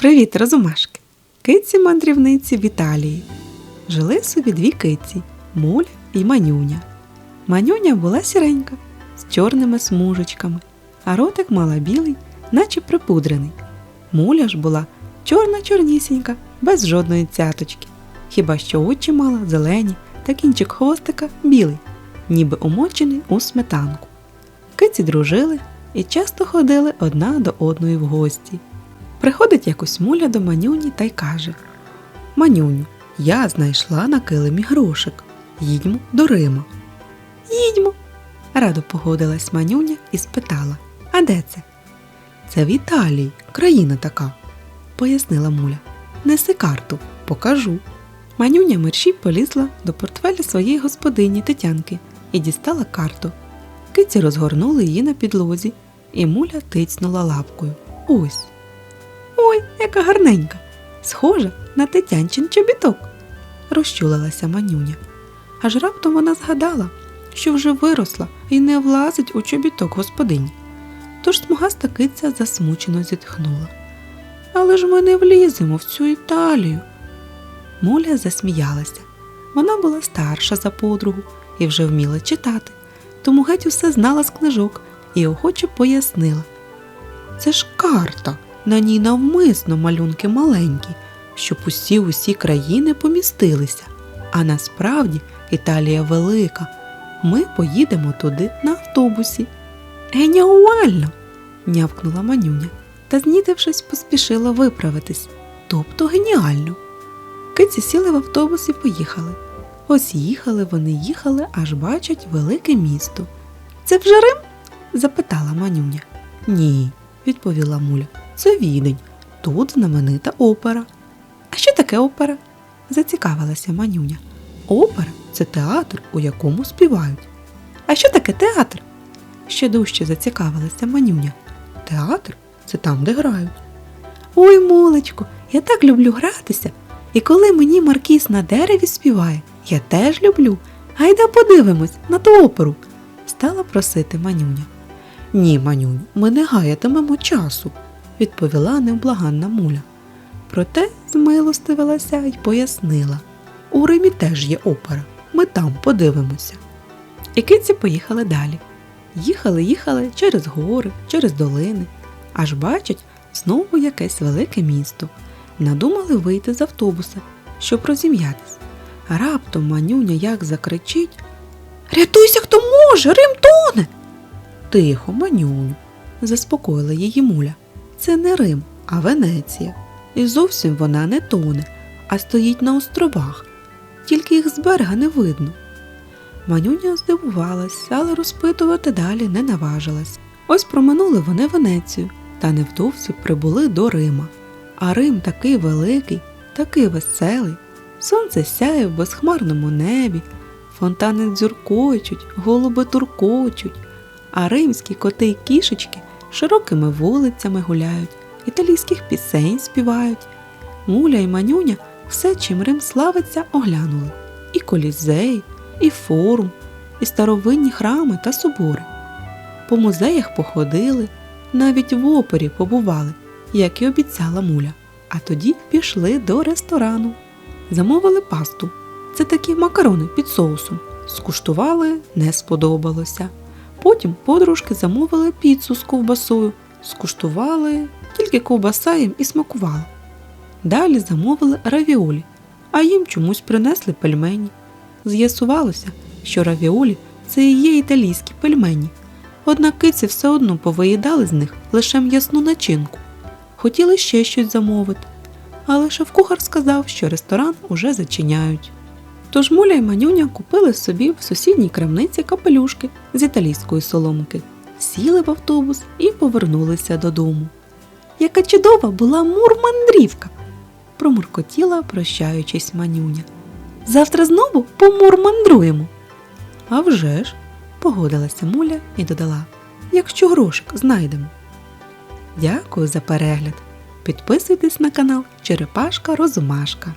Привіт, розумашки! Киці мандрівниці в Італії. Жили собі дві киці Муля і Манюня. Манюня була сіренька з чорними смужечками, а ротик мала білий, наче припудрений. Муля ж була чорна чорнісінька, без жодної цяточки. Хіба що очі мала зелені та кінчик хвостика білий, ніби умочений у сметанку. Киці дружили і часто ходили одна до одної в гості. Приходить якось муля до манюні та й каже: Манюню, я знайшла на килимі грошик. Їдьмо до Рима. Їдьмо. радо погодилась манюня і спитала: А де це? Це в Італії, країна така, пояснила муля. Неси карту, покажу. Манюня мерщій полізла до портфеля своєї господині Тетянки і дістала карту. Киці розгорнули її на підлозі, і муля тицнула лапкою. Ось. Ой, яка гарненька, схожа на тетянчин чобіток, розчулилася манюня. Аж раптом вона згадала, що вже виросла і не влазить у чобіток господині. Тож смугаста киця засмучено зітхнула. Але ж ми не вліземо в цю Італію. Муля засміялася. Вона була старша за подругу і вже вміла читати, тому геть усе знала з книжок і охоче пояснила. Це ж карта. На ній навмисно малюнки маленькі, щоб усі усі країни помістилися. А насправді Італія велика. Ми поїдемо туди на автобусі. Геніально! нявкнула манюня та, знітившись, поспішила виправитись. Тобто геніально. Киці сіли в автобус і поїхали. Ось їхали вони їхали, аж бачать велике місто. Це вже Рим? запитала манюня. Ні, відповіла муля. Це відень. Тут знаменита опера. А що таке опера? зацікавилася манюня. Опера це театр, у якому співають. А що таке театр? ще дужче зацікавилася манюня. Театр це там, де грають. Ой, мулечко, я так люблю гратися. І коли мені маркіз на дереві співає, я теж люблю. Гайда подивимось на ту оперу, стала просити манюня. Ні, манюнь, ми не гаятимемо часу, відповіла невблаганна муля. Проте змилостивилася й пояснила. У Римі теж є опера, ми там подивимося. І киці поїхали далі. Їхали, їхали через гори, через долини, аж бачать знову якесь велике місто. Надумали вийти з автобуса, щоб розім'ятись. Раптом манюня як закричить Рятуйся, хто може, Рим тоне. Тихо, манюню, заспокоїла її муля. Це не Рим, а Венеція. І зовсім вона не тоне, а стоїть на островах, тільки їх з берега не видно. Манюня здивувалась, але розпитувати далі не наважилась. Ось проминули вони Венецію та невдовзі прибули до Рима. А Рим такий великий, такий веселий. Сонце сяє в безхмарному небі, фонтани дзюркочуть, голуби туркочуть, а римські коти й кішечки широкими вулицями гуляють, італійських пісень співають. Муля й манюня все, чим Рим славиться, оглянули і колізей, і форум, і старовинні храми та собори. По музеях походили, навіть в опері побували, як і обіцяла муля. А тоді пішли до ресторану. Замовили пасту. Це такі макарони під соусом. Скуштували, не сподобалося. Потім подружки замовили піцу з ковбасою, скуштували, тільки ковбаса їм і смакувала. Далі замовили равіолі, а їм чомусь принесли пельмені. З'ясувалося, що равіолі це і є італійські пельмені, однак киці все одно повиїдали з них лише м'ясну начинку. Хотіли ще щось замовити, але шеф-кухар сказав, що ресторан уже зачиняють. Тож Муля й Манюня купили собі в сусідній крамниці капелюшки з італійської соломки, сіли в автобус і повернулися додому. Яка чудова була мурмандрівка! промуркотіла, прощаючись манюня. Завтра знову помурмандруємо. «А вже ж!» – погодилася Муля і додала, якщо грошик знайдемо. Дякую за перегляд! Підписуйтесь на канал Черепашка Розумашка.